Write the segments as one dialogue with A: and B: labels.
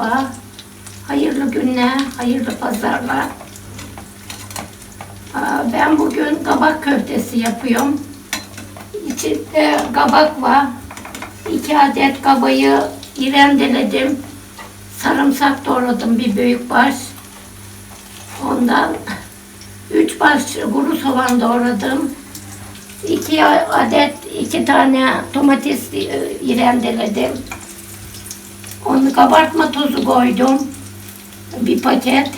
A: Merhaba. Hayırlı günler, hayırlı pazarlar. Ben bugün kabak köftesi yapıyorum. İçinde kabak var. İki adet kabayı irendeledim. Sarımsak doğradım bir büyük baş. Ondan üç baş kuru soğan doğradım. İki adet, iki tane domates e, irendeledim. Onu kabartma tozu koydum. Bir paket.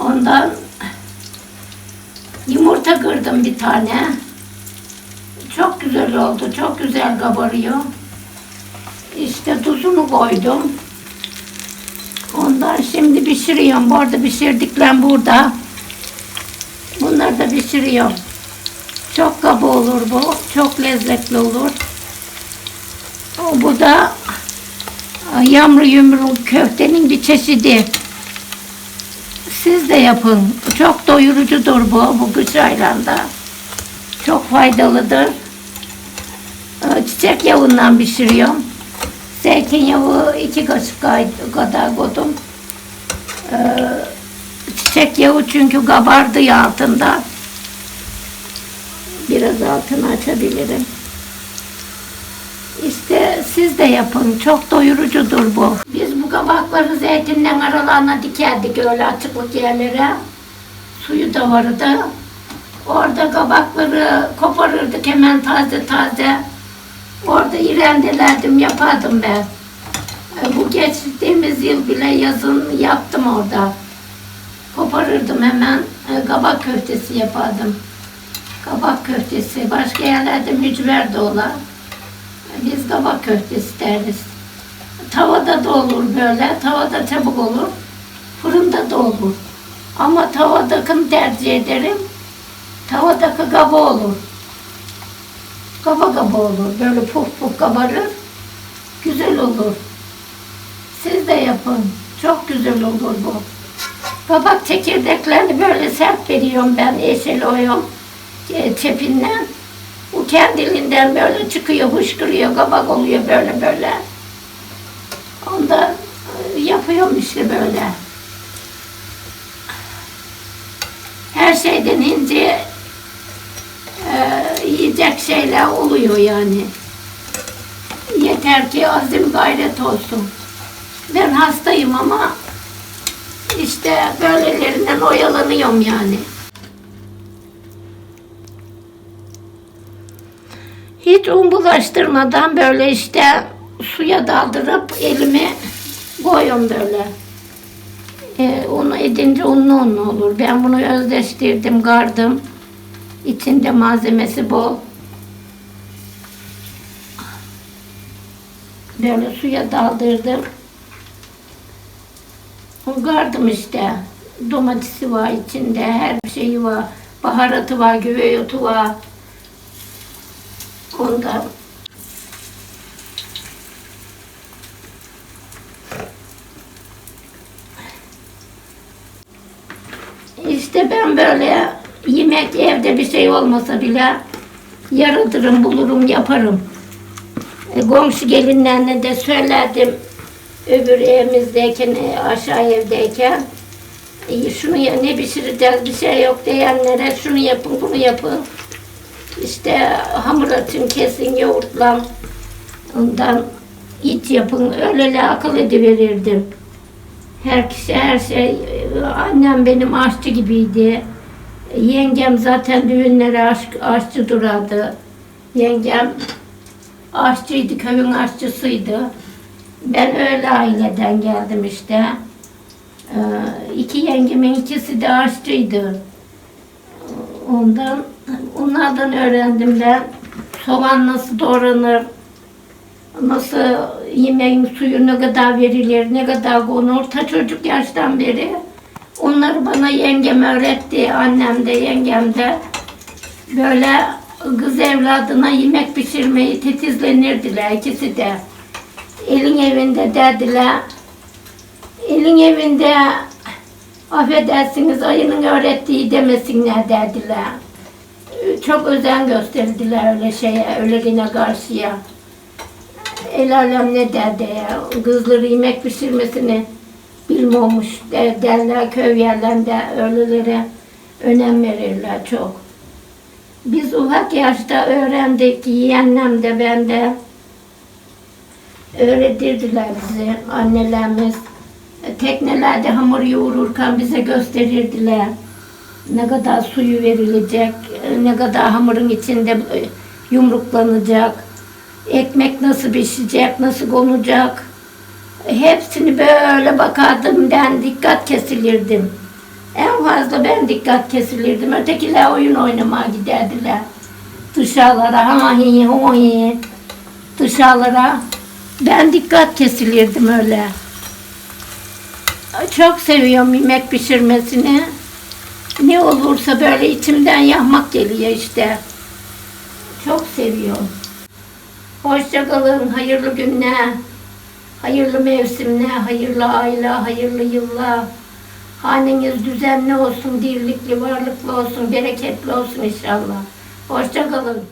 A: Ondan yumurta kırdım bir tane. Çok güzel oldu. Çok güzel kabarıyor. İşte tuzunu koydum. Ondan şimdi pişiriyorum. Bu arada pişirdiklerim burada. Bunları da pişiriyorum. Çok kaba olur bu. Çok lezzetli olur. Bu da yamru yumru köftenin bir çeşidi. Siz de yapın. Çok doyurucudur bu, bu kış aylarında. Çok faydalıdır. Ee, Çiçek yağından pişiriyorum. Zeytinyağı iki kaşık kadar koydum. Ee, Çiçek yağı çünkü kabardı altında. Biraz altını açabilirim. İşte siz de yapın. Çok doyurucudur bu. Biz bu kabakları zeytinden aralarına dikerdik öyle açıklık yerlere. Suyu da vardı. Orada kabakları koparırdık hemen taze taze. Orada irendelerdim, yapardım ben. E, Bu geçtiğimiz yıl bile yazın yaptım orada. Koparırdım hemen, e, kabak köftesi yapardım. Kabak köftesi, başka yerlerde mücver de olur. Biz kabak köftesi deriz. Tavada da olur böyle, tavada çabuk olur. Fırında da olur. Ama tavadakini tercih ederim. Tavadaki kaba olur. Kaba kaba olur. Böyle puf puf kabarır. Güzel olur. Siz de yapın. Çok güzel olur bu. Kabak çekirdeklerini böyle sert veriyorum ben yeşil oyum e, çepinden. Bu kendiliğinden böyle çıkıyor, hışkırıyor, kabak oluyor böyle böyle. Ondan e, yapıyorum işte böyle. Her şeyden ince e, yiyecek şeyler oluyor yani. Yeter ki azim gayret olsun. Ben hastayım ama işte böylelerinden oyalanıyorum yani. Hiç un bulaştırmadan böyle işte suya daldırıp elimi koyuyorum böyle. Ee, unu edince unlu unlu olur. Ben bunu özleştirdim, gardım. İçinde malzemesi bol. Böyle suya daldırdım. Gardım işte. Domatesi var içinde, her şeyi var. Baharatı var, güveyotu var. Ondan İşte ben böyle yemek evde bir şey olmasa bile yaratırım, bulurum, yaparım. E, komşu gelinlerine de söylerdim öbür evimizdeyken, e, aşağı evdeyken. E, şunu ya ne pişireceğiz bir şey yok diyenlere şunu yapın, bunu yapın. İşte hamur atın, kesin yoğurtla. Ondan iç yapın, öyle akıl ediverirdim. Her kişi her şey, annem benim aşçı gibiydi. Yengem zaten düğünlere aş, aşçı durardı. Yengem aşçıydı, köyün aşçısıydı. Ben öyle aileden geldim işte. Ee, iki yengemin ikisi de aşçıydı. Ondan, onlardan öğrendim ben. Soğan nasıl doğranır, nasıl yemeğin suyu ne kadar verilir, ne kadar konur. Ta çocuk yaştan beri onları bana yengem öğretti, annem de yengem de. Böyle kız evladına yemek pişirmeyi titizlenirdiler ikisi de. Elin evinde dediler, elin evinde affedersiniz ayının öğrettiği demesinler dediler. Çok özen gösterdiler öyle şeye, öyle yine karşıya. el alem ne derdi ya. Kızları yemek pişirmesini bilmiyormuş der, derler köy yerlerinde öylelere önem verirler çok. Biz ufak yaşta öğrendik, yeğenlem de ben de öğretirdiler bizi annelerimiz. Teknelerde hamur yoğururken bize gösterirdiler. Ne kadar suyu verilecek, ne kadar hamurun içinde yumruklanacak, ekmek nasıl pişecek, nasıl konacak. Hepsini böyle bakardım, ben dikkat kesilirdim. En fazla ben dikkat kesilirdim. Ötekiler oyun oynamaya giderdiler. Dışarılara, ha hi ho. Dışarılara. Ben dikkat kesilirdim öyle. Çok seviyorum yemek pişirmesini. Ne olursa böyle içimden yapmak geliyor işte. Çok seviyorum. Hoşça kalın, hayırlı günler, hayırlı mevsimler, hayırlı aylar, hayırlı yıllar. Haneniz düzenli olsun, dirlikli, varlıklı olsun, bereketli olsun inşallah. Hoşça kalın.